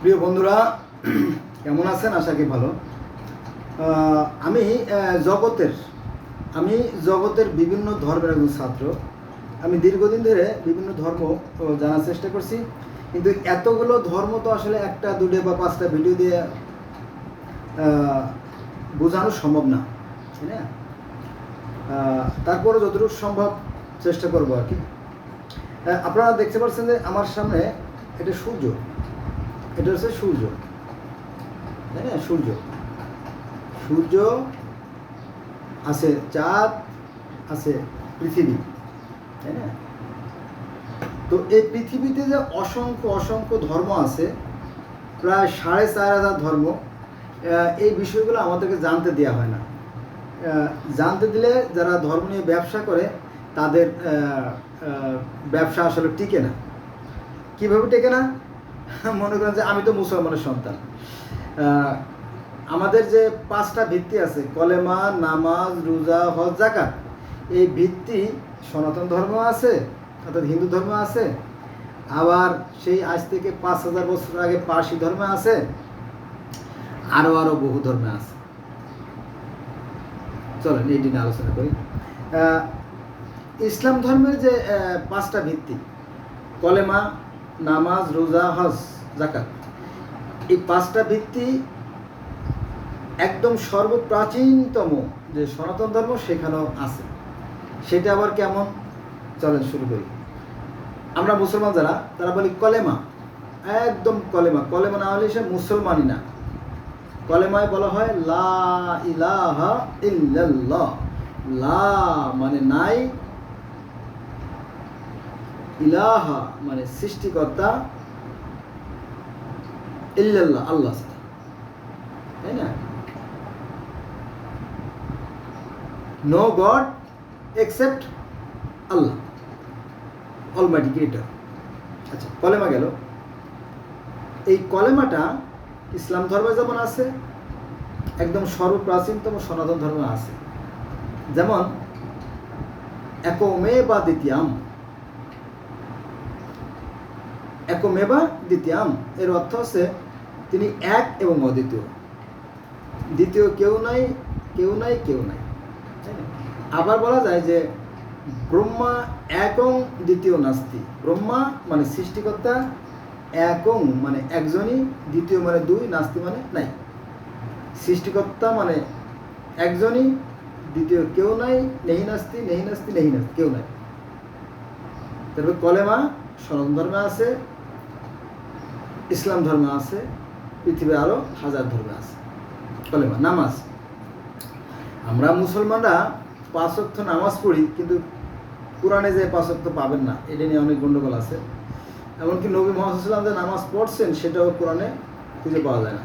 প্রিয় বন্ধুরা, কেমন আছেন? আশা করি ভালো। আমি জগতের আমি জগতের বিভিন্ন ধর্মের একজন ছাত্র। আমি দীর্ঘদিন ধরে বিভিন্ন ধর্ম জানার চেষ্টা করছি। কিন্তু এতগুলো ধর্ম তো আসলে একটা, দুটো বা পাঁচটা ভিডিও দিয়ে বোঝানো সম্ভব না, তাই না? তারপরে যতটুকু সম্ভব চেষ্টা করব আর কি। আপনারা দেখতে পাচ্ছেন যে আমার সামনে এটা সূর্য। এটা হচ্ছে সূর্য। তাই না? সূর্য। সূর্য আছে, চাঁদ আছে, পৃথিবী। তাই না? তো এই পৃথিবীতে যে অসংখ্য অসংখ্য ধর্ম আছে, প্রায় সাড়ে চার হাজার ধর্ম এই বিষয়গুলো আমাদেরকে জানতে দেওয়া হয় না। জানতে দিলে যারা ধর্ম নিয়ে ব্যবসা করে, তাদের ব্যবসা আসলে টিকে না। কীভাবে টেকে না? মনে করেন যে আমি তো মুসলমানের সন্তান। আমাদের যে পাঁচটা ভিত্তি আছে, কলেমা, নামাজ, রোজা, হজ জাকাত এই ভিত্তি সনাতন ধর্ম আছে, অর্থাৎ হিন্দু ধর্ম আছে, আবার সেই আজ থেকে পাঁচ হাজার বছর আগে পার্সি ধর্মে আছে আরও আরও বহু ধর্মে আছে। চলেন, এই নিয়ে আলোচনা করি। ইসলাম ধর্মের যে পাঁচটা ভিত্তি, কলেমা নামাজ, রোজা, হজ জাকাত এই পাঁচটা ভিত্তি একদম সর্বপ্রাচীনতম যে সনাতন ধর্ম সেখানেও আছে। সেটা আবার কেমন? চলেন শুরু করি। আমরা মুসলমান যারা, তারা বলি কলেমা। একদম কলেমা। কলেমা না হলে সে মুসলমানই না। কলেমায় বলা হয়, লা ইলাহা ইল্লাল্লাহ। লা মানে নাই ইলাহা মানে সৃষ্টিকর্তা ইল্লাল্লাহ, আল্লাহ তাই না? No god except Allah. Almighty creator আচ্ছা কলেমা গেল। এই কলেমাটা ইসলাম ধর্মে যেমন আছে, একদম সর্বপ্রাচীনতম সনাতন ধর্মে আছে। যেমন একমে বা দ্বিতীয়াম একমেবা দ্বিতীয়াম। এর অর্থ হচ্ছে তিনি এক এবং অদ্বিতীয়। দ্বিতীয় কেউ নাই কেউ নাই কেউ নাই। আবার বলা যায় যে ব্রহ্মা একং দ্বিতীয় নাস্তি। ব্রহ্মা মানে সৃষ্টিকর্তা, একং মানে একজনই, দ্বিতীয় মানে দুই, নাস্তি মানে নাই। সৃষ্টিকর্তা মানে একজনই, দ্বিতীয় কেউ নাই, নেহি নাস্তি নেহি নাস্তি নেহি নাস্তি, কেউ নাই। তারপর কলেমা সনাতন ধর্মে আছে ইসলাম ধর্মে আছে, পৃথিবীর আরও হাজার ধর্মে আছে। কলেমা, নামাজ। আমরা মুসলমানরা পাঁচ ওয়াক্ত নামাজ পড়ি, কিন্তু কোরআনে যে পাঁচ ওয়াক্ত পাবেন না, এটা নিয়ে অনেক গণ্ডগোল আছে। এমনকি নবী মোহাম্মদ যে নামাজ পড়ছেন, সেটাও কোরআনে খুঁজে পাওয়া যায় না।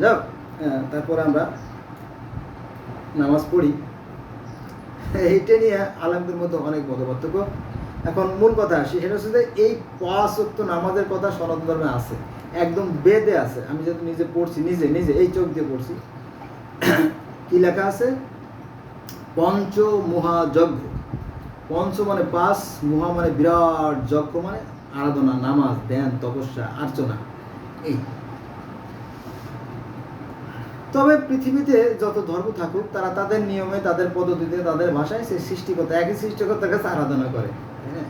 যাক তারপরে আমরা নামাজ পড়ি। এইটা নিয়ে আলেমদের মধ্যে অনেক মতপার্থক্য। এখন মূল কথা আসি, সেটা হচ্ছে যে এই পাঁচ ওয়াক্ত নামাজের কথা সনাতন ধর্মে আছে। একদম বেদে আছে। আমি যেহেতু নিজে পড়ছি, নিজে নিজে এই চোখ দিয়ে পড়ছি। কি লেখা আছে? পঞ্চ মহাযজ্ঞ পঞ্চ মানে পাঁচ, মহা মানে বিরাট যজ্ঞ মানে আরাধনা, নামাজ, ধ্যান, তপস্যা আর্চনা এই। তবে পৃথিবীতে যত ধর্ম থাকুক, তারা তাদের নিয়মে, তাদের পদ্ধতিতে, তাদের ভাষায় সেই সৃষ্টিকর্তা, একই সৃষ্টিকর্তার কাছে আরাধনা করে হ্যাঁ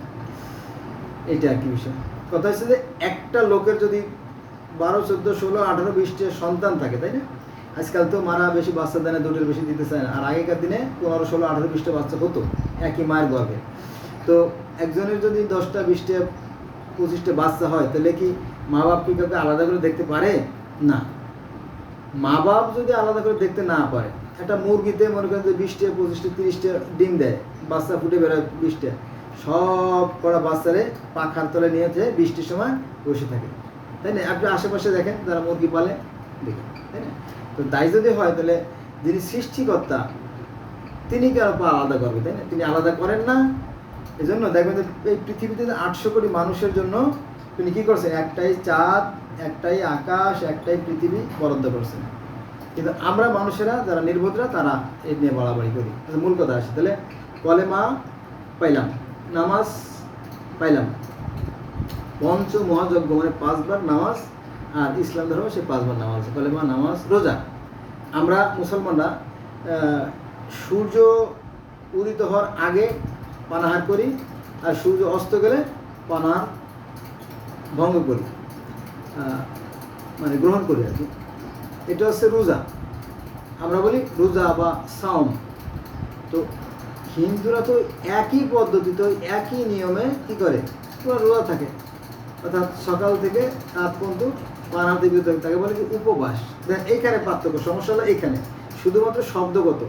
এটা একই বিষয়। কথা হচ্ছে যে একটা লোকের যদি বারো, চোদ্দ, ষোলো, আঠারো বিশটা সন্তান থাকে, তাই না? আজকাল তো মারা বেশি, বাচ্চা দেয় দুটোর বেশি দিতে চায় না। আর আগেকার দিনে পনেরো, ষোলো, আঠারো বিশটা বাচ্চা হতো, একই মায়ের গর্ভে। তো একজনের যদি দশটা বিশটা পঁচিশটা বাচ্চা হয়, তাহলে কি মা বাপ কি কাউকে আলাদা করে দেখতে পারে? না। মা বাপ যদি আলাদা করে দেখতে না পারে, একটা মুরগিতে মনে করেন যে বিশটা পঁচিশটা তিরিশটা ডিম দেয়, বাচ্চা ফুটে বেরোয় বিশটা সব করা বাচ্চারে পাখার তলে নিয়ে যেয়ে বৃষ্টির সময় বসে থাকে। তাই না? আপনি আশেপাশে দেখেন যারা মুরগি পালে দেখেন তাই না? তো তাই যদি হয় তাহলে যিনি সৃষ্টিকর্তা তিনি কেন পা আলাদা করবে তাই না? তিনি আলাদা করেন না। এই জন্য দেখবেন এই পৃথিবীতে আটশো কোটি মানুষের জন্য তিনি কি করছেন? একটাই চাঁদ একটাই আকাশ একটাই পৃথিবী বরাদ্দ করছেন। কিন্তু আমরা মানুষেরা যারা নির্বোধরা তারা এই নিয়ে বাড়াবাড়ি করি। আচ্ছা, মূল কথা আসে। তাহলে কলেমা পাইলাম নামাজ পাইলাম। পঞ্চ মহাযজ্ঞ মানে পাঁচবার নামাজ আর ইসলাম ধর্ম সে পাঁচবার নামাজ কলেমা নামাজ রোজা। আমরা মুসলমানরা সূর্য উদিত হওয়ার আগে পানাহার করি আর সূর্য অস্ত গেলে পানাহার ভঙ্গ করি মানে গ্রহণ করি আর কি। এটা হচ্ছে রোজা। আমরা বলি রোজা বা সাওম। তো হিন্দুরা তো একই পদ্ধতিতে, একই নিয়মে কি করে? পুরো রোজা থাকে। অর্থাৎ সকাল থেকে রাত পর্যন্ত পানাহাতে বিরত তাকে বলে কি উপবাস। দেখ, এইখানে পার্থক্য, সমস্যা হলো এইখানে। শুধুমাত্র শব্দগত,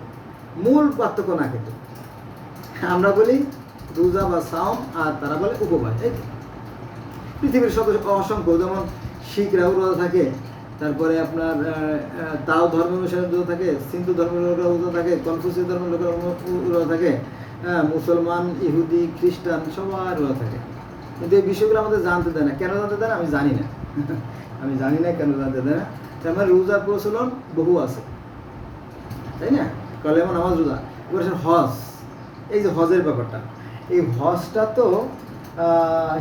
মূল পার্থক্য না কিন্তু। আমরা বলি রোজা বা সাওম, আর তারা বলে উপবাস, এই। পৃথিবীর শত অসংখ্য, যেমন শিখরাও রোজা থাকে, তারপরে আপনার তাও ধর্ম অনুসারে রোজা থাকে, সিন্ধু ধর্মের লোকেরা রোজা থাকে, কনফুসিয়াস ধর্মের লোকেরা রোজা থাকে হ্যাঁ মুসলমান, ইহুদি, খ্রিস্টান সবার রোজা থাকে। কিন্তু এই বিষয়গুলো আমাদের জানতে দেয় না। কেন জানতে দেয় না? আমি জানি না। আমি জানি না কেন জানতে দেয় না। তার মানে রোজার প্রচলন বহু আছে। তাই না? কলেমা নামাজ রোজা। এবার হজ। এই যে হজের ব্যাপারটা। এই হজটা তো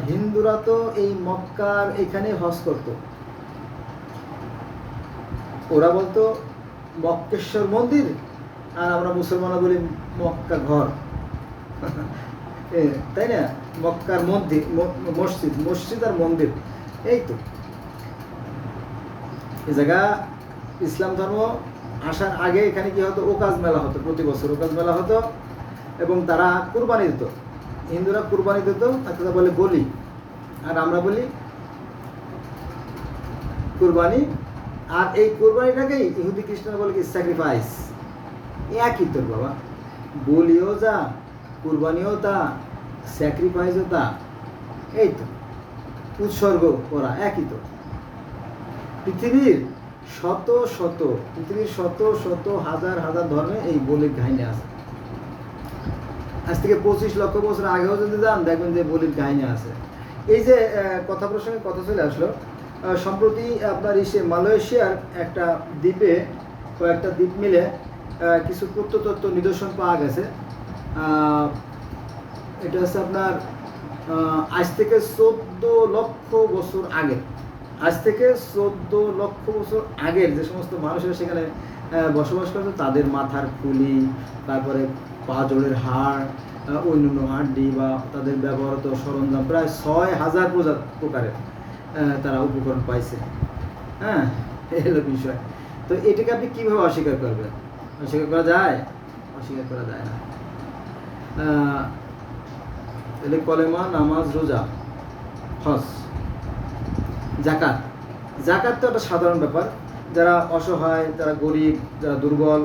হিন্দুরা তো এই মক্কার এখানে হজ করতো। ওরা বলতো, মক্কেশ্বর মন্দির আর আমরা মুসলমানরা বলি মক্কা ঘর। তাই না? মক্কার মন্দির মসজিদ মসজিদ আর মন্দির। এই তো। এই জায়গা ইসলাম ধর্ম আসার আগে এখানে কি হতো? ওকাজ মেলা হতো, প্রতি বছর ওকাজ মেলা হতো। এবং তারা কুরবানি দিত। হিন্দুরা কুরবানি দিত তারা বলে বলি। আর আমরা বলি কুরবানি। আর এই কুরবানিটাকেই ইহুদি খ্রিস্টান বলে কি স্যাক্রিফাইস একই তোর বাবা। বলিও যা কুরবানিও তা স্যাক্রিফাইসও তা। এই তো, উৎসর্গ করা, একই তো। পৃথিবীর শত শত, পৃথিবীর শত শত হাজার হাজার ধর্মে এই বলির কাহিনী আছে। আজ থেকে পঁচিশ লক্ষ বছর আগেও যদি যান, দেখবেন যে বলির কাহিনী আছে। এই যে কথা প্রসঙ্গে কথা চলে আসলো সম্প্রতি আপনার ইসে মালয়েশিয়ার একটা দ্বীপে কয়েকটা দ্বীপ মিলে কিছু প্রত্নতত্ত্ব নিদর্শন পাওয়া গেছে। এটা হচ্ছে আপনার আজ থেকে চোদ্দ লক্ষ বছর আগে। আজ থেকে চোদ্দ লক্ষ বছর আগের যে সমস্ত মানুষেরা সেখানে বসবাস করতো, তাদের মাথার খুলি, তারপরে পা জোড়ের হাড় অন্যান্য হাড্ডি বা তাদের ব্যবহৃত সরঞ্জাম, প্রায় ছয় হাজার প্রজা- প্রকারের তারা উপকরণ পাইছে। হ্যাঁ এই বিষয়। তো এটাকে আপনি কীভাবে অস্বীকার করবেন? অস্বীকার করা যায়? অস্বীকার করা যায় না। তাহলে কলেমা নামাজ, রোজা, হজ জাকাত জাকাত তো একটা সাধারণ ব্যাপার। যারা অসহায়, যারা গরিব, যারা দুর্বল,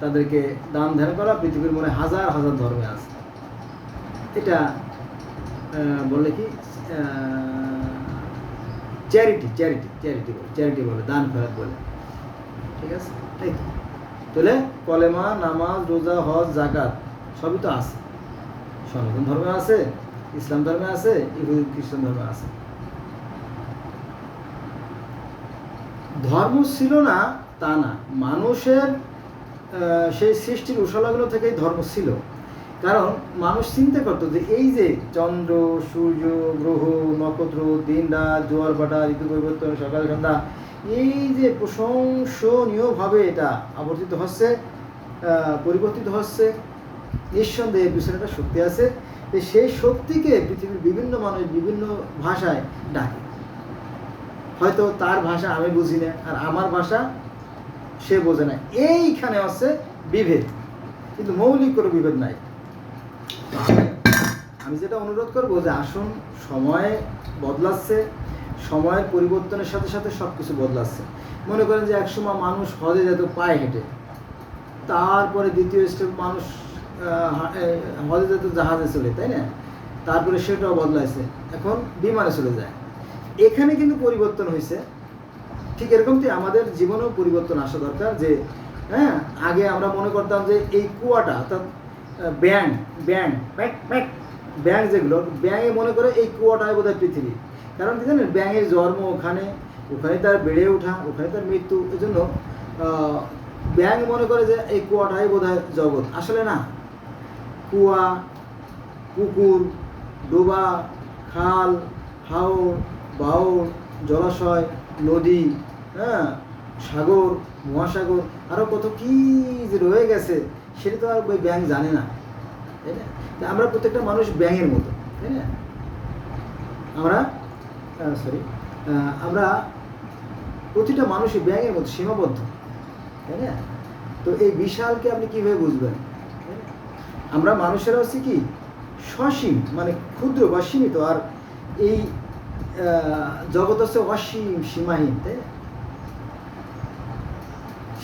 তাদেরকে দান ধ্যান করা পৃথিবীর মনে হাজার হাজার ধর্মে আছে। এটা বললে কি? চ্যারিটি চ্যারিটি চ্যারিটি বলে চ্যারিটি বলে, দান ফেরত বলে। ঠিক আছে? এই তো। তাহলে কলেমা নামাজ, রোজা, হজ জাকাত সবই তো আছে। সনাতন ধর্মে আছে, ইসলাম ধর্মে আছে, ইহুদি খ্রিস্টান ধর্মে আছে। ধর্ম ছিল না, তা না। মানুষের সেই সৃষ্টির উশালাগুলো থেকেই ধর্ম ছিল। কারণ মানুষ চিন্তা করতো যে এই যে চন্দ্র, সূর্য, গ্রহ, নক্ষত্র, দিন, রাত, জোয়ার, ভাটা, ঋতু, পরিবর্তন, সকাল, সন্ধ্যা, এই যে প্রশংসনীয়ভাবে এটা আবর্তিত হচ্ছে পরিবর্তিত হচ্ছে। নিঃসন্দেহে পিছনে একটা শক্তি আছে। যে সেই শক্তিকে পৃথিবীর বিভিন্ন মানুষ বিভিন্ন ভাষায় ডাকে। হয়তো তার ভাষা আমি বুঝি না, আর আমার ভাষা সে বোঝে না। এইখানে হচ্ছে বিভেদ। কিন্তু মৌলিক কোনো বিভেদ নাই। আমি যেটা অনুরোধ করব যে আসুন, সময়ে বদলাচ্ছে, সময়ের পরিবর্তনের সাথে সাথে সব কিছু বদলাচ্ছে। মনে করেন যে একসময় মানুষ হজে যেত পায়ে হেঁটে। তারপরে দ্বিতীয় স্টেপ মানুষ হজে যেত জাহাজে চলে তাই না? তারপরে সেটাও বদলাইছে। এখন বিমানে চলে যায়। এখানে কিন্তু পরিবর্তন হয়েছে ঠিক এরকম এরকমটি আমাদের জীবনেও পরিবর্তন আসা দরকার যে হ্যাঁ আগে আমরা মনে করতাম যে এই কুয়াটা অর্থাৎ ব্যাং ব্যাং ব্যাক ব্যাং যেগুলো ব্যাঙে মনে করে এই কুয়াটাই বোধহয় পৃথিবী। কারণ কি জানেন ব্যাঙের জন্ম ওখানে ওখানে তার বেড়ে ওঠা ওখানে তার মৃত্যু এই জন্য আহ, ব্যাঙ মনে করে যে এই কুয়াটাই বোধহয় জগৎ। আসলে না। কুয়া, পুকুর, ডোবা, খাল হাওড় বাউল জলাশয়, নদী হ্যাঁ? সাগর, মহাসাগর আরও কত কি যে রয়ে গেছে, সেটা তো আর ওই ব্যাংক জানে না, তাই না? আমরা প্রত্যেকটা মানুষ ব্যাঙের মতো, তাই না? আমরা সরি আমরা প্রতিটা মানুষই ব্যাঙের মতো সীমাবদ্ধ, তাই না? তো এই বিশালকে আপনি কীভাবে বুঝবেন? আমরা মানুষেরা হচ্ছে কি, সসীম মানে ক্ষুদ্র বা সীমিত, আর এই জগৎ হচ্ছে অসীম সীমাহীন, তাই?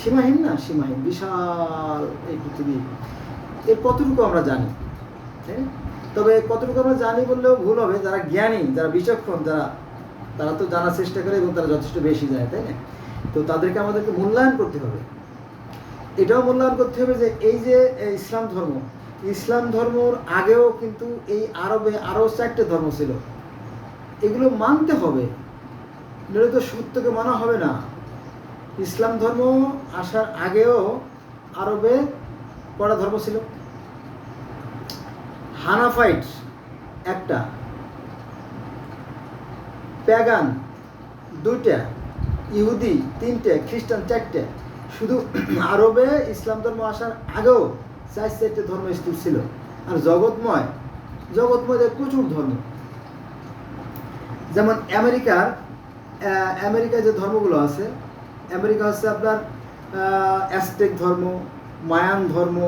সীমাহীন না, সীমাহীন, বিশাল এই পৃথিবী। এর কতটুকু আমরা জানি? তবে কতটুকু আমরা জানি বললেও ভুল হবে, যারা জ্ঞানী, যারা বিচক্ষণ, যারা, তারা তো জানার চেষ্টা করে এবং তারা যথেষ্ট বেশি যায়, তাই না? তো তাদেরকে আমাদেরকে মূল্যায়ন করতে হবে। এটাও মূল্যায়ন করতে হবে যে এই যে ইসলাম ধর্ম ইসলাম ধর্মর আগেও কিন্তু এই আরবে আরও চারটে ধর্ম ছিল। এগুলো মানতে হবে, নইলে তো সত্যকে মানা হবে না। ইসলাম ধর্ম আসার আগেও আরবে কটা ধর্ম ছিল? হানাফাইট একটা, প্যাগান দুইটা, ইহুদি তিনটে, খ্রিস্টান চারটে। শুধু আরবে ইসলাম ধর্ম আসার আগেও চার চারটে ধর্ম স্থির ছিল। আর জগৎময় জগৎময় প্রচুর ধর্ম। যেমন আমেরিকার আহ, আমেরিকায় যে ধর্মগুলো আছে আমেরিকা হচ্ছে আপনার অ্যাস্টেক ধর্ম মায়ান ধর্ম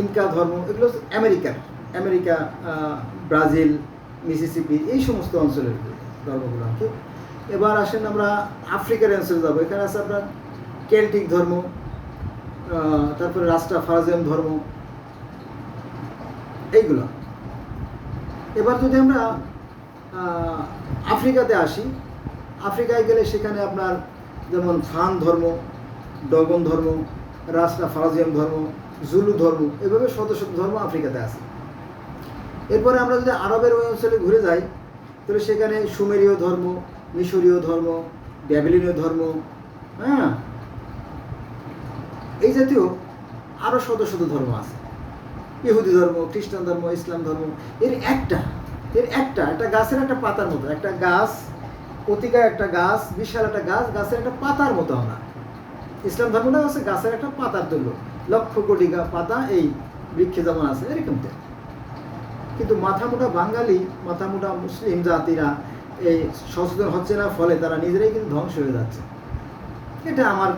ইনকা ধর্ম এগুলো হচ্ছে আমেরিকার। আমেরিকা ব্রাজিল মিসিসিপি এই সমস্ত অঞ্চলের ধর্মগুলো কি। এবার আসেন আমরা আফ্রিকার অঞ্চলে যাব। এখানে আছে আপনার কেল্টিক ধর্ম তারপরে রাস্ট্রা ফারাজিয়াম ধর্ম এইগুলো। এবার যদি আমরা আফ্রিকাতে আসি, আফ্রিকায় গেলে সেখানে আপনার যেমন ফান ধর্ম, ডগন ধর্ম রাস্ট্রা ফারাজিয়াম ধর্ম, জুলু ধর্ম, এভাবে শত শত ধর্ম আফ্রিকাতে আছে। এরপরে আমরা যদি আরবের ওই অঞ্চলে ঘুরে যাই, তাহলে সেখানে সুমেরীয় ধর্ম, মিশরীয় ধর্ম, ব্যাবিলিনীয় ধর্ম হ্যাঁ? এই জাতীয় আরও শত শত ধর্ম আছে। ইহুদি ধর্ম, খ্রিস্টান ধর্ম, ইসলাম ধর্ম, এর একটা এর একটা একটা গাছের একটা পাতার মতো, একটা গাছ অতিকায় একটা গাছ, বিশাল একটা গাছ, গাছের একটা পাতার মতো আমরা। ইসলাম ধর্মটা হচ্ছে গাছের একটা পাতার তুল্য লক্ষ কোটি পাতা এই বৃক্ষে যেমন আছে, এরকম তো। কিন্তু মাথা মোটা বাঙালি মাথা মোটা মুসলিম জাতিরা এই সচেতন হচ্ছে না, ফলে তারা নিজেরাই কিন্তু ধ্বংস হয়ে যাচ্ছে। এটা আমার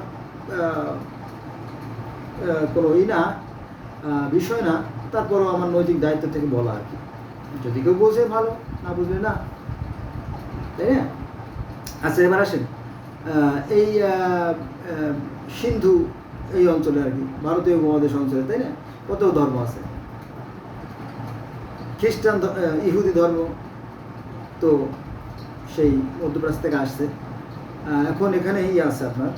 কোনো ই না। বিষয় না, তারপরও আমার নৈতিক দায়িত্ব থেকে বলা আর কি। যদি কেউ বোঝে ভালো, না বুঝলে না, তাই না? আচ্ছা এবার আসেন। এই সিন্ধু এই অঞ্চলে আর কি, ভারতীয় উপমহাদেশ অঞ্চলে, তাই না? কত ধর্ম আছে? খ্রিস্টান ইহুদি ধর্ম তো সেই মধ্যপ্রাচ্য থেকে আসছে। এখন এখানে ই আছে আপনার।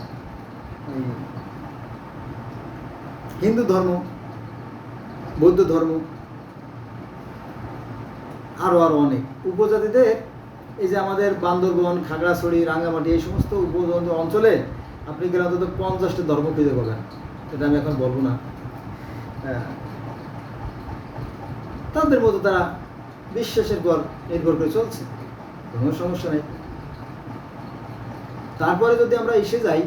হিন্দু ধর্ম বৌদ্ধ ধর্ম আরও আরও অনেক। উপজাতিদের, এই যে আমাদের বান্দরবন, খাগড়াছড়ি, রাঙ্গামাটি, এই সমস্ত উপজাতি অঞ্চলে আপনি গেলে অন্তত পঞ্চাশটা ধর্ম খুঁজে পাবেন। সেটা আমি এখন বলব না। হ্যাঁ। তাদের মতো তারা বিশ্বাসের পর নির্ভর করে চলছে। কোনো সমস্যা নেই। তারপরে যদি আমরা এসে যাই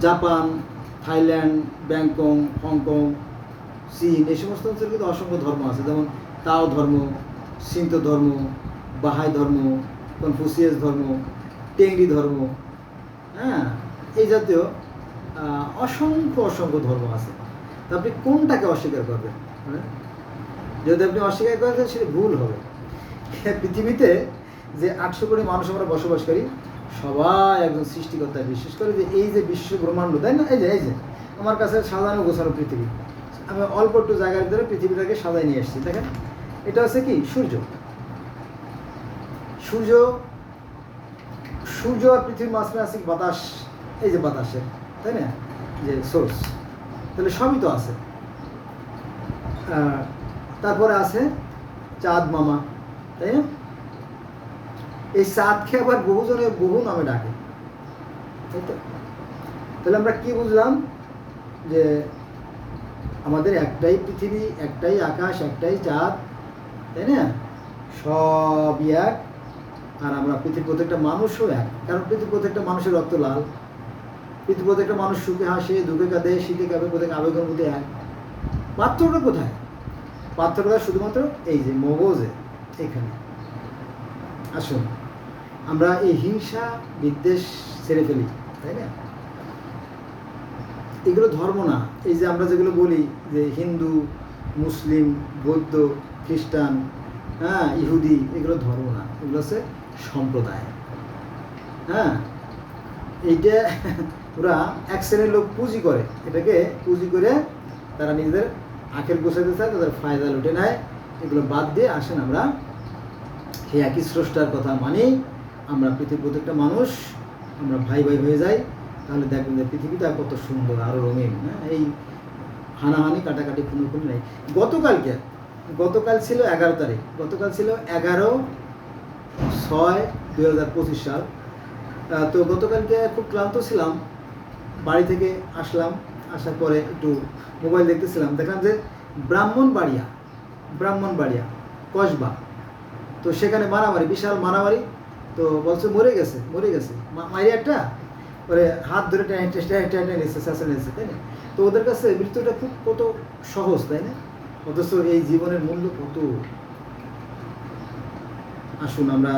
জাপান থাইল্যান্ড ব্যাংকং হংকং, চীন, এই সমস্ত অঞ্চলে কিন্তু অসংখ্য ধর্ম আছে। যেমন তাও ধর্ম সিন্ত ধর্ম, বাহাই ধর্ম, কনফুসিয়াস ধর্ম, টেংরি ধর্ম হ্যাঁ এই জাতীয় অসংখ্য অসংখ্য ধর্ম আছে। তা আপনি কোনটাকে অস্বীকার করবেন? হ্যাঁ? যদি আপনি অস্বীকার করেন সেটা ভুল হবে। পৃথিবীতে যে আটশো কোটি মানুষ আমরা বসবাস করি সবাই একজন সৃষ্টিকর্তা বিশেষ করে যে এই যে বিশ্ব ব্রহ্মাণ্ড, তাই না? এই যে এই যে, আমার কাছে সাজানো গোছানো পৃথিবী। আমি অল্প একটু জায়গার ভিতরে পৃথিবীটাকে সাজাই নিয়ে এসেছি দেখেন। এটা হচ্ছে কি? সূর্য। সূর্য সূর্য আর পৃথিবীর মাঝখানে আছে বাতাস। এই যে বাতাসের, তাই না? যে সোর্স তাহলে সবই তো আছে। তারপরে আছে চাঁদ, মামা, তাই না? এই চাঁদকে আবার বহুজনে বহু নামে ডাকে। তাই তো? তাহলে আমরা কি বুঝলাম? যে আমাদের একটাই পৃথিবী, একটাই আকাশ, একটাই চাঁদ, তাই না? সবই এক। আর আমরা পৃথিবীর প্রত্যেকটা মানুষও এক। কারণ পৃথিবীর প্রত্যেকটা মানুষের রক্ত লাল। পৃথিবীর প্রত্যেকটা মানুষ সুখে হাসে, দুঃখে কাঁদে, শীতে কাঁপে প্রত্যেক আবেগের মধ্যে এক। পার্থক্যটা কোথায়? পার্থক্যটা শুধুমাত্র এই যে মগজে, এখানে। আসুন। আমরা এই হিংসা বিদ্বেষ ছেড়ে ফেলি, তাই না? এগুলো ধর্ম না। এই যে আমরা যেগুলো বলি যে হিন্দু, মুসলিম, বৌদ্ধ, খ্রিস্টান হ্যাঁ ইহুদি, এগুলো ধর্ম না। এগুলো হচ্ছে সম্প্রদায়। হ্যাঁ এইটা ওরা এক শ্রেণির লোক পুঁজি করে। এটাকে পুঁজি করে তারা নিজেদের আখের গোছাতে চায়, তাদের ফায়দা লুটে নেয়। এগুলো বাদ দিয়ে আসেন আমরা, সেই একই স্রষ্টার কথা মানি। আমরা পৃথিবীর প্রত্যেকটা মানুষ, আমরা ভাই ভাই হয়ে যাই, তাহলে দেখবেন যে পৃথিবীটা কত সুন্দর আরও রঙিন হ্যাঁ? এই হানাহানি, কাটাকাটি কোনো কোনো নেই। গতকালকে, গতকাল ছিল এগারো তারিখ, গতকাল ছিল এগারো ছয় দুই হাজার পঁচিশ সাল। তো গতকালকে খুব ক্লান্ত ছিলাম, বাড়ি থেকে আসলাম, আসার পরে একটু মোবাইল দেখতেছিলাম, দেখলাম যে ব্রাহ্মণবাড়িয়া ব্রাহ্মণবাড়িয়া, কসবা। তো সেখানে মারামারি, বিশাল মারামারি তো বলছে, মরে গেছে মরে গেছে। মারি একটা? ওরে হাত ধরে টেনে টেনে টেনে শেষে নিচ্ছে তাই না? তো ওদের কাছে মৃত্যুটা খুব কত সহজ, তাই না? অথচ এই জীবনের মূল্য কত? আসুন আমরা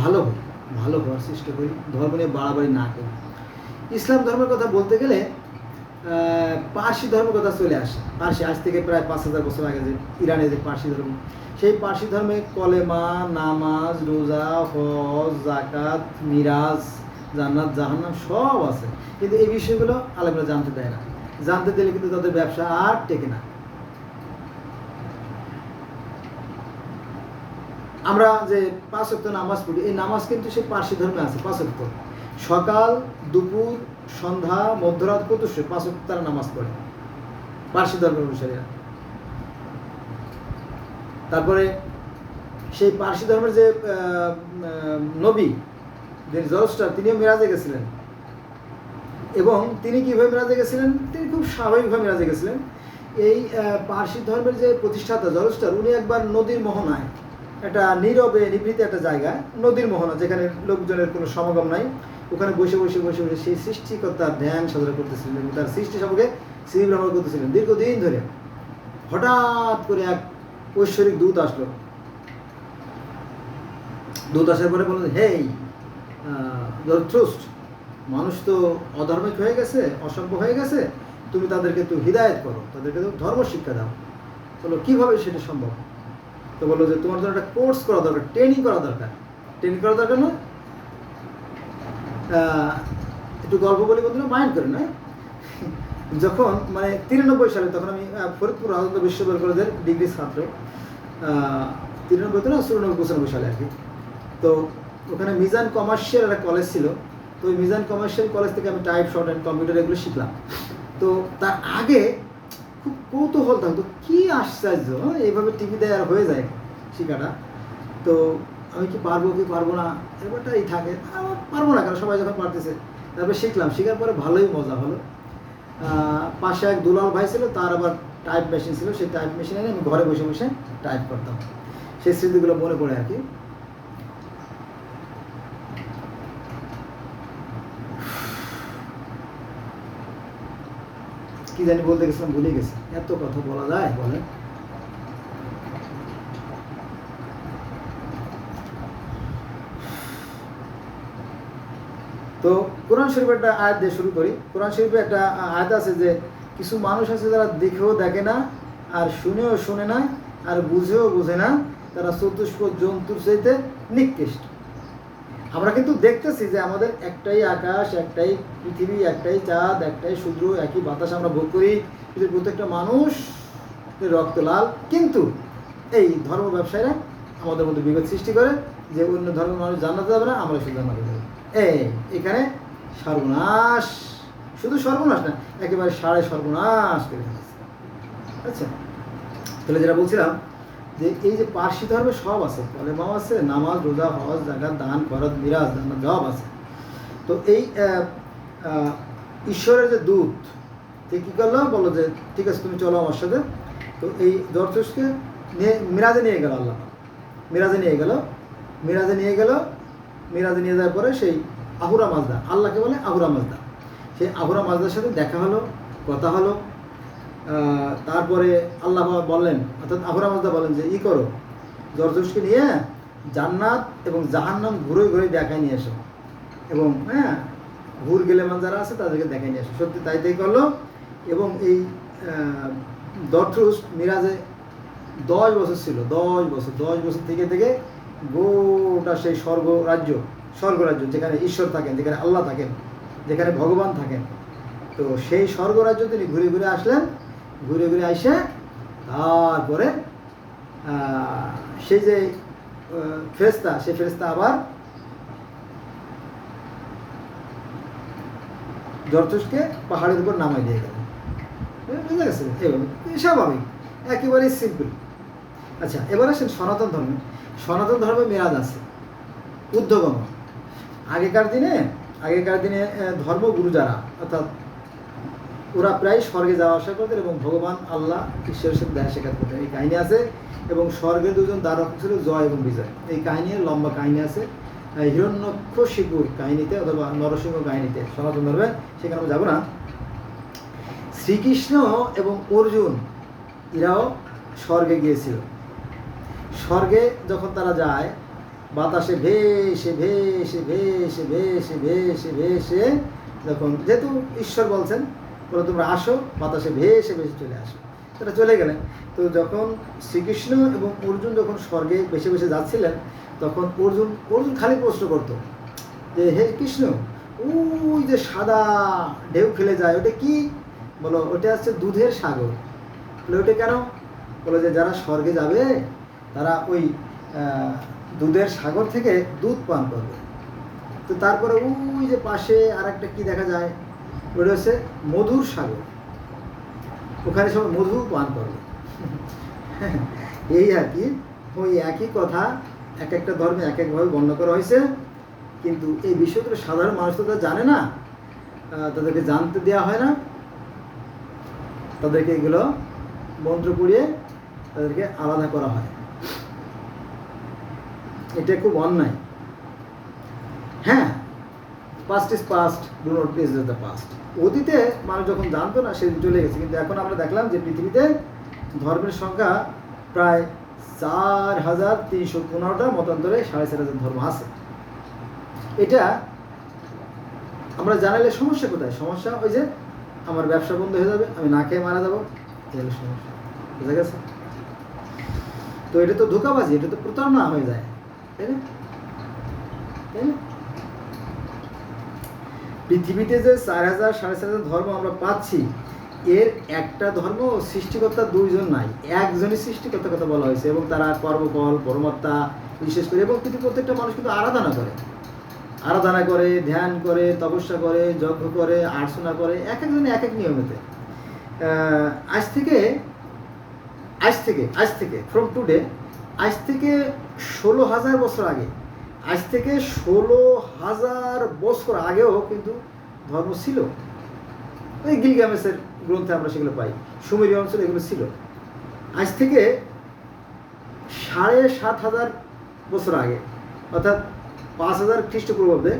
ভালো হই, ভালো হওয়ার চেষ্টা করি, ধর্ম নিয়ে বাড়াবাড়ি না করি। ইসলাম ধর্মের কথা বলতে গেলে পার্সি ধর্মের কথা চলে আসে। পার্সি আজ থেকে প্রায় পাঁচ হাজার বছর আগে যে ইরানে যে পার্সি ধর্ম, সেই পার্সি ধর্মে কলেমা, নামাজ, রোজা, হজ জাকাত মিরাজ, জান্নাত, জাহান্নাম সব আছে। কিন্তু এই বিষয়গুলো আলেমরা জানতে দেয় না। জানতে দিলে কিন্তু তাদের ব্যবসা আর টেকে না। আমরা যে পাঁচ অক্ট নামাজ পড়ি, এই নামাজ কিন্তু সেই পার্সি ধর্মে আছে, পাঁচ অক্ট সকাল, দুপুর সন্ধ্যা, মধ্যরাত প্রতুষ্য পাঁচ অক্ট তারা নামাজ পড়ে। পার্সি ধর্মের অনুসারীরা। তারপরে সেই পার্সি ধর্মের যে নবী, যিনি জরস্টার তিনিও মেরাজে গেছিলেন। এবং তিনি কীভাবে মেরাজে গেছিলেন? তিনি খুব স্বাভাবিকভাবে মেরাজে গেছিলেন। এই পার্সি ধর্মের যে প্রতিষ্ঠাতা জরস্টার উনি একবার নদীর মোহনায়, একটা নীরবে নিভৃত একটা জায়গায়, নদীর মোহনা, যেখানে লোকজনের কোনো সমাগম নাই। ওখানে বসে বসে বসে বসে সেই সৃষ্টিকর্তার ধ্যান সাধনা করতেছিলেন তার সৃষ্টি সম্পর্কে শ্রীভ্রমণ করতেছিলেন। দীর্ঘদিন ধরে হঠাৎ করে এক ঐশ্বরিক দূত আসলো। দূত আসার পরে বললেন হেই জরথ্রুস্ট মানুষ তো অধার্মিক হয়ে গেছে অসভ্য হয়ে গেছে তুমি তাদেরকে তো হৃদায়ত করো তাদেরকে তো ধর্ম শিক্ষা দাও। বলো কীভাবে সেটা সম্ভব? তো বলল যে তোমার জন্য একটা কোর্স করা দরকার ট্রেনিং করা দরকার। ট্রেনিং করা দরকার না আহ, একটু গল্প বলি বন্ধুরা মাইন্ড করে না যখন মানে তিরানব্বই সালে তখন আমি ফরিদপুর রাজেন্দ্র বিশ্ববিদ্যালয় কলেজের ডিগ্রি ছাত্র। তিরানব্বই না চুরানব্বই পঁচানব্বই সালে আর কি। তো ওখানে মিজান কমার্শিয়াল একটা কলেজ ছিল। তো ওই মিজান কমার্শিয়াল কলেজ থেকে আমি টাইপ শর্ট অ্যান্ড কম্পিউটার এগুলো শিখলাম। তো তার আগে খুব কৌতূহল থাকতো কী আশ্চর্য হ্যাঁ, টিভি দেয় আর হয়ে যায় শেখাটা। তো আমি কি পারব কি পারব না? এই থাকে। পারব না কারণ সবাই যখন পারতেছে, তারপরে শিখলাম। শেখার পরে ভালোই মজা হলো। পাশে এক দুলাল ভাই ছিল, তার আবার টাইপ মেশিন ছিল। সেই টাইপ মেশিনে আমি ঘরে বসে বসে টাইপ করতাম। সেই স্মৃতিগুলো মনে পড়ে আর কি। কি জানি বলতে গেছিলাম, ভুলে গেছি। এত কথা বলা যায়, বলেন তো কোরআন শরীফের একটা আয়াত দিয়ে শুরু করি। কোরআন শরীফে একটা আয়াত আছে যে, কিছু মানুষ আছে যারা দেখেও দেখে না, আর শুনেও শোনে না, আর বুঝেও বোঝে না, তারা চতুষ্প জন্তুর চাইতে নিকৃষ্ট। আমরা কিন্তু দেখতেছি যে আমাদের একটাই আকাশ, একটাই পৃথিবী, একটাই চাঁদ, একটাই সূর্য একই বাতাস আমরা ভোগ করি। পৃথিবীর প্রত্যেকটা মানুষ রক্ত লাল। কিন্তু এই ধর্ম ব্যবসায়ীরা আমাদের মধ্যে বিভেদ সৃষ্টি করে যে অন্য ধর্মের মানুষ জানাতে যাবে না, আমরা শুধু জানাতে এই, এখানে সর্বনাশ। শুধু সর্বনাশ না, একেবারে সাড়ে সর্বনাশ করে ফেলেছে। আচ্ছা তাহলে যেটা বলছিলাম, যে এই যে পার্সি ধর্মে সব আছে কলেমাও আছে, নামাজ, রোজা, হজ, জাকাত, দান করত মিরাজ জান্নাত সব আছে। তো এই ঈশ্বরের যে দূত, সে কী করল? বলল যে, ঠিক আছে, তুমি চলো আমার সাথে। তো এই দর্শককে নিয়ে মিরাজে নিয়ে গেল আল্লাহ। মিরাজে নিয়ে গেল, মিরাজে নিয়ে গেল, মিরাজে নিয়ে যাওয়ার পরে সেই আহুরা মাজদা, আল্লাহকে বলে আহুরা মাজদা। সেই আহুরা মাজদার সাথে দেখা হলো, কথা হলো তারপরে আল্লাহ বললেন, অর্থাৎ আহুরা মাজদা বলেন যে, ই করো জর্জসকে নিয়ে জান্নাত এবং জাহান্নাম ঘুরে ঘুরে দেখায় নিয়ে এসো। এবং হ্যাঁ ঘুর গেলেমান যারা আছে তাদেরকে দেখায় নিয়ে আসো সত্যি তাই তাই করল। এবং এই দর্ট্রুস মিরাজে দশ বছর ছিল, দশ বছর দশ বছর থেকে থেকে গোটা সেই স্বর্গ রাজ্য স্বর্গ রাজ্য যেখানে ঈশ্বর থাকেন যেখানে আল্লাহ থাকেন যেখানে ভগবান থাকেন। তো সেই স্বর্গ রাজ্য তিনি ঘুরে ঘুরে আসলেন ঘুরে ঘুরে আসে তারপরে সেই যে আহ, ফেরেস্তা সেই ফেরেস্তা আবার জর্তুসকে পাহাড়ের উপর নামাই দিয়ে গেলেন। বুঝা গেছে? এভাবে স্বাভাবিক একেবারেই সিম্পল আচ্ছা এবার আসেন সনাতন ধর্মে। সনাতন ধর্মে মেয়াদ আছে উদ্ধগম আগেকার দিনে আগেকার দিনে ধর্মগুরু যারা, অর্থাৎ ওরা প্রায় স্বর্গে যাওয়া আসা করতেন এবং ভগবান আল্লাহ ঈশ্বরের সাথে দেখা সাক্ষাৎ করতেন। এই কাহিনী আছে এবং স্বর্গের দুজন দ্বারক ছিল জয় এবং বিজয়। এই কাহিনীর লম্বা কাহিনী আছে। হিরণ্যক্ষ শিপুর কাহিনীতে অথবা নরসিংহ কাহিনীতে, সনাতন ধর্মে, সেখানে আমরা যাব না। শ্রীকৃষ্ণ এবং অর্জুন, এরাও স্বর্গে গিয়েছিল। স্বর্গে যখন তারা যায় বাতাসে ভেসে ভেসে ভেসে ভেসে ভেসে ভেসে। যখন যেহেতু ঈশ্বর বলছেন বলে তোমরা আসো, বাতাসে ভেসে ভেসে চলে আসো। তারা চলে গেলেন। তো যখন শ্রীকৃষ্ণ এবং অর্জুন যখন স্বর্গে বেশি বেশি যাচ্ছিলেন, তখন অর্জুন অর্জুন খালি প্রশ্ন করতো, যে, হে কৃষ্ণ, ওই যে সাদা ঢেউ খেলে যায়, ওটা কি? বলো, ওটা হচ্ছে দুধের সাগর। বলে, ওটা কেন? বলে যে, যারা স্বর্গে যাবে, তারা ওই দুধের সাগর থেকে দুধ পান করবে। তো তারপরে ওই যে পাশে আর একটা কি দেখা যায়? ওটা হচ্ছে মধুর সাগর। ওখানে সব মধু পান করবে। এই আর কি, ওই একই কথা এক একটা ধর্মে এক একভাবে বর্ণনা করা হয়েছে। কিন্তু এই বিষয়গুলো সাধারণ মানুষ তো জানে না তাদেরকে জানতে দেওয়া হয় না। তাদেরকে এগুলো মন্ত্র পড়িয়ে তাদেরকে আলাদা করা হয়। এটা খুব অন্যায়। হ্যাঁ past is past do not place the past অতীতে মানুষ যখন জানতো না, সেদিন চলে গেছে। কিন্তু এখন আমরা দেখলাম যে পৃথিবীতে ধর্মের সংখ্যা প্রায় চার হাজার তিনশো পনেরোটা, মতান্তরে সাড়ে চার হাজার ধর্ম আছে। এটা আমরা জানালে সমস্যা কোথায়? সমস্যা ওই যে আমার ব্যবসা বন্ধ হয়ে যাবে, আমি না খেয়ে মারা যাব। সমস্যা। বুঝা গেছে? তো এটা তো ধোকাবাজি, এটা তো প্রতারণা হয়ে যায়। পৃথিবীতে যে চার হাজার, সাড়ে চার হাজার ধর্ম আমরা পাচ্ছি, এর একটা ধর্ম সৃষ্টিকর্তা দুইজন নাই, একজনই সৃষ্টিকর্তার কথা বলা হয়েছে এবং তারা কর্মফল, পরমাত্মা বিশেষ করে এবং কিন্তু প্রত্যেকটা মানুষ কিন্তু আরাধনা করে। আরাধনা করে, ধ্যান করে, তপস্যা করে, যজ্ঞ করে, আর্চনা করে, এক একজনে এক এক নিয়মেতে। আজ থেকে আজ থেকে আজ থেকে ফ্রম টুডে আজ থেকে ষোলো হাজার বছর আগে, আজ থেকে ষোলো হাজার বছর আগেও কিন্তু ধর্ম ছিল। ওই গিলগামেসের গ্রন্থে আমরা সেগুলো পাই সুমেরীয় অঞ্চলে এগুলো ছিল। আজ থেকে সাড়ে সাত হাজার বছর আগে, অর্থাৎ পাঁচ হাজার খ্রিস্টপূর্বাব্দে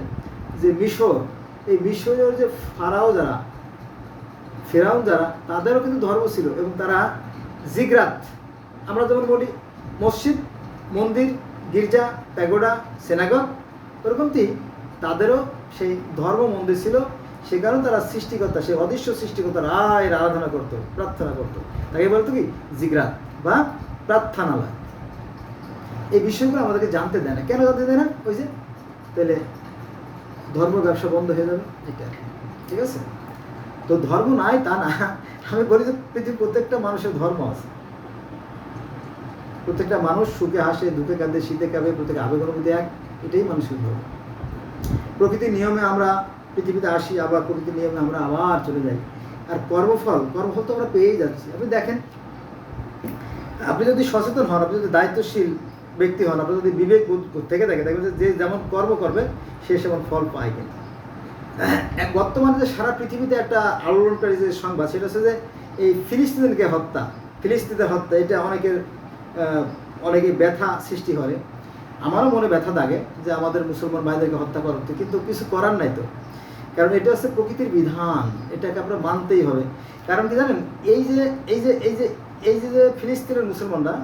যে মিশর, এই মিশরের যে ফারাও যারা, ফেরাউন যারা, তাদেরও কিন্তু ধর্ম ছিল এবং তারা জিগরাত, আমরা যেমন বলি মসজিদ, মন্দির, গির্জা, প্যাগোডা সেনাগর ওরকমটি তাদেরও সেই ধর্ম মন্দির ছিল। সে কারণে তারা সৃষ্টিকর্তা, সেই অদৃশ্য সৃষ্টিকর্তা রায়ের আরাধনা করতো, প্রার্থনা করতো। তাকে বলতো কি? জিগরাত বা প্রার্থনালয়। এই বিষয়গুলো আমাদেরকে জানতে দেয় না। কেন জানতে দেয় না? ওই যে তাহলে ধর্ম ব্যবসা বন্ধ হয়ে যাবে। এটা ঠিক আছে? তো ধর্ম নাই তা না। আমি বলি যে পৃথিবীর প্রত্যেকটা মানুষের ধর্ম আছে। প্রত্যেকটা মানুষ সুখে হাসে, দুঃখে কাঁদে, শীতে কাঁদে, প্রত্যেক আবেগের মধ্যে এক, এটাই মানুষের ধর্ম। প্রকৃতির নিয়মে আমরা পৃথিবীতে আসি, আবার প্রকৃতির নিয়মে আমরা আবার চলে যাই। আর কর্মফল কর্মফল তো আমরা পেয়েই যাচ্ছি। আপনি দেখেন, আপনি যদি সচেতন হন, আপনি যদি দায়িত্বশীল ব্যক্তি হন, আপনি যদি বিবেক থেকে থাকে দেখবেন যে যেমন কর্ম করবে, সে সেমন ফল পায় কিন্তু। বর্তমানে যে সারা পৃথিবীতে একটা আলোড়নকারী যে সংবাদ, সেটা হচ্ছে যে এই ফিলিস্তিনকে হত্যা ফিলিস্তিনের হত্যা, এটা অনেকের অনেকে ব্যথা সৃষ্টি করে। আমারও মনে ব্যথা লাগে যে আমাদের মুসলমান ভাইদেরকে হত্যা করা কিন্তু কিছু করার নাই তো। কারণ এটা হচ্ছে প্রকৃতির বিধান, এটাকে আপনার মানতেই হবে। কারণ কি জানেন, এই যে এই যে এই যে এই যে ফিলিস্তিনের মুসলমানরা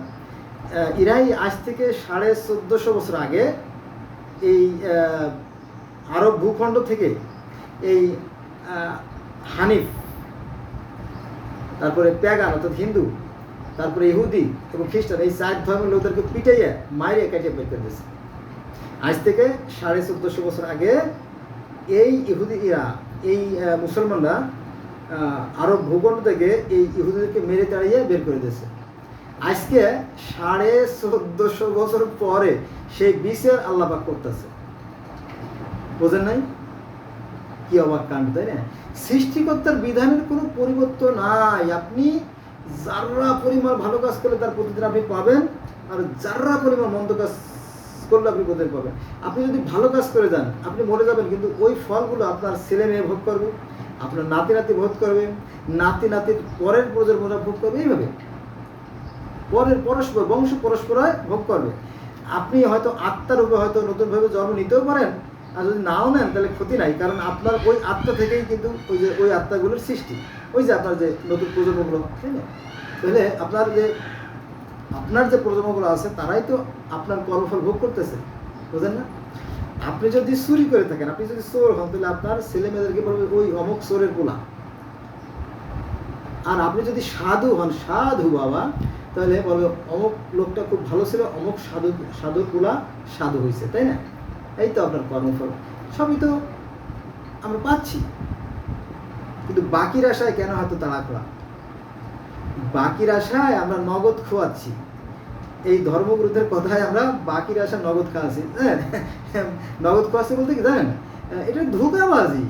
ইরাই আজ থেকে সাড়ে চোদ্দোশো বছর আগে এই আরব ভূখণ্ড থেকে এই হানিফ, তারপরে প্যাগান অর্থাৎ হিন্দু তারপরে ইহুদি এবং খ্রিস্টান এই চার ধর্মের লোকদেরকে পিটাইয়া মাইরে কাটিয়ে বের করে দিয়েছে। আজ থেকে সাড়ে চোদ্দশো বছর আগে এই ইহুদি ইরা এই মুসলমানরা আরব ভূখণ্ড থেকে এই ইহুদিদেরকে মেরে তাড়িয়ে বের করে দিয়েছে। আজকে সাড়ে চোদ্দশো বছর পরে সেই বিচার আল্লাপাক করতেছে। বোঝেন নাই? কি অবাক কাণ্ড, তাই না? সৃষ্টিকর্তার বিধানের কোনো পরিবর্তন নাই। আপনি যারা পরিমাণ ভালো কাজ করলে তার প্রতিদিন আপনি পাবেন, আর যারা পরিমাণ মন্দ কাজ করলে আপনি প্রতিদিন পাবেন। আপনি যদি ভালো কাজ করে যান, আপনি মরে যাবেন, কিন্তু ওই ফলগুলো আপনার ছেলে মেয়ে ভোগ করবে, আপনার নাতি নাতি ভোগ করবে, নাতি নাতির পরের প্রজন্মরা ভোগ করবে, এইভাবে। পরের পরস্পর বংশ পরস্পরায় ভোগ করবে। আপনি হয়তো আত্মার রূপে হয়তো নতুনভাবে জন্ম নিতেও পারেন আর যদি নাও নেন, তাহলে ক্ষতি নাই, কারণ আপনার ওই আত্মা থেকেই কিন্তু ওই যে, ওই আত্মাগুলোর সৃষ্টি। ওই যে আপনার যে নতুন প্রজন্মগুলো তাহলে আপনার যে আপনার যে প্রজন্মগুলো আছে, তারাই তো আপনার কর্মফল ভোগ করতেছে বুঝলেন না? আপনি যদি চুরি করে থাকেন, আপনি যদি চোর হন, তাহলে আপনার ছেলে মেয়েদেরকে বলবে, ওই অমুক চোরের পোলা। আর আপনি যদি সাধু হন, সাধু বাবা, তাহলে বলবে, অমুক লোকটা খুব ভালো ছিল, অমুক সাধু, সাধুর পোলা সাধু হয়েছে তাই না? এই তো আপনার কর্মফল। সবই তো আমরা পাচ্ছি। কিন্তু বাকির আশায় কেন হয়তো তাড়া করা বাকির আশায় আমরা নগদ খোয়াচ্ছি। এই ধর্মগুরুদের কথায় আমরা বাকির আশা নগদ খাওয়াচ্ছি। হ্যাঁ নগদ খোয়াচ্ছি বলতে কি জানেন? এটা ধোকাবাজি।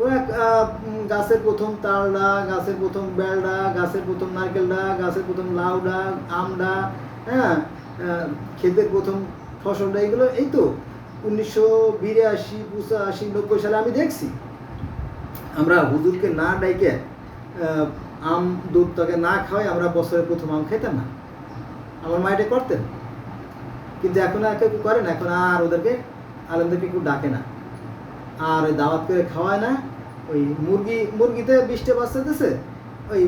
ও এক আহ, উম, গাছের প্রথম তালডা গাছের প্রথম বেলডা গাছের প্রথম নারকেলডা গাছের প্রথম লাউডা আমডা হ্যাঁ ক্ষেতের প্রথম ফসলটা এগুলো এই তো। উনিশশো বিরাশি পঁচাশি নব্বই সালে আমি দেখছি। আমরা হুজুরকে না ডাইকে আম দুধ তাকে না খাওয়াই আমরা বছরের প্রথম আম খেতাম না। আমার মা এটা করতেন। কিন্তু এখন আর কেউ করে না, এখন আর ওদেরকে, আলেমদেরকে কেউ ডাকে না। আর ওই দাওয়াত করে খাওয়ায় না, ওই মুরগি, মুরগিতে বিশটা বাচ্চা দিতেছে ওই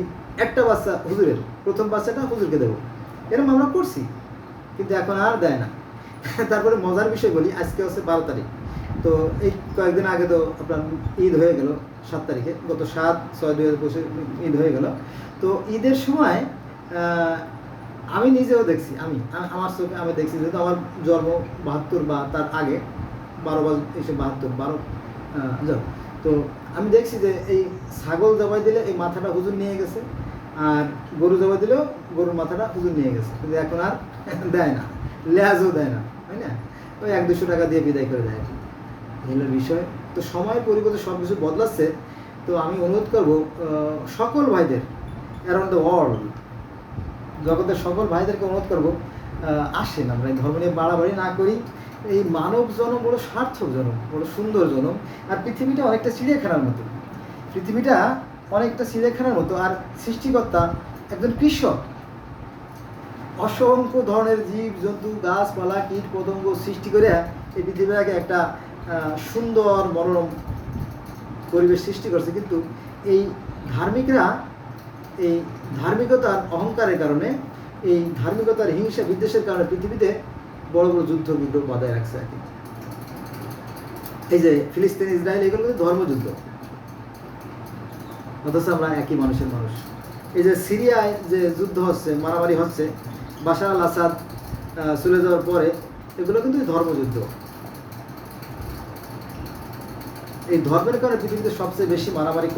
একটা বাচ্চা হুজুরের, প্রথম বাচ্চাটা হুজুরকে দেবো। এরকম আমরা করছি, কিন্তু এখন আর দেয় না। তারপরে মজার বিষয় বলি, আজকে হচ্ছে বারো তারিখ। তো এই কয়েকদিন আগে তো আপনার ঈদ হয়ে গেল, সাত তারিখে। গত সাত, ছয়, দুই হাজার পঁচিশ ঈদ হয়ে গেল। তো ঈদের সময় আমি নিজেও দেখছি, আমি আমার চোখে আমি দেখছি, যেহেতু আমার জন্ম বাহাত্তর বা তার আগে, বারো বাজ এসে বাহাত্তর, বারো যাও তো আমি দেখছি যে এই ছাগল জবাই দিলে এই মাথাটা হুজুর নিয়ে গেছে, আর গরু জবাই দিলেও গরুর মাথাটা হুজুর নিয়ে গেছে। কিন্তু এখন আর দেয় না। লেয়াজও দেয় না, তাই না? ওই এক দুশো টাকা দিয়ে বিদায় করে দেয়। এই হলো বিষয়। তো সময়ের পরিবর্তে সব কিছু বদলাচ্ছে। তো আমি অনুরোধ করব সকল ভাইদের অ্যারাউন্ড দ্য ওয়ার্ল্ড জগতের সকল ভাইদেরকে অনুরোধ করব আসেন। আমরা এই ধর্ম নিয়ে বাড়াবাড়ি না করি। এই মানব জনম বড় সার্থক জনম, বড় সুন্দর জনম। আর পৃথিবীটা অনেকটা চিড়িয়াখানার মতো। পৃথিবীটা অনেকটা চিড়িয়াখানার মতো। আর সৃষ্টিকর্তা একজন কৃষক। অসংখ্য ধরনের জীব, জন্তু গাছপালা কীট, পতঙ্গ সৃষ্টি করে এই পৃথিবীটাকে একটা সুন্দর মনোরম পরিবেশ সৃষ্টি করছে। কিন্তু এই ধার্মিকরা এই ধার্মিকতার অহংকারের কারণে, এই ধার্মিকতার হিংসা বিদ্বেষের কারণে পৃথিবীতে বড় বড় যুদ্ধ বিগ্রহ বাধায় রাখছে আর কি। এই যে ফিলিস্তিন, ইসরায়েল, এগুলো কিন্তু ধর্মযুদ্ধ। অথচ আমরা একই মানুষের মানুষ। এই যে সিরিয়ায় যে যুদ্ধ হচ্ছে, মারামারি হচ্ছে বাশার আল আসাদ চলে যাওয়ার পরে এগুলো কিন্তু ধর্মযুদ্ধ। এই ধর্মের কারণে পৃথিবীতে সবচেয়ে বেশি মারামারি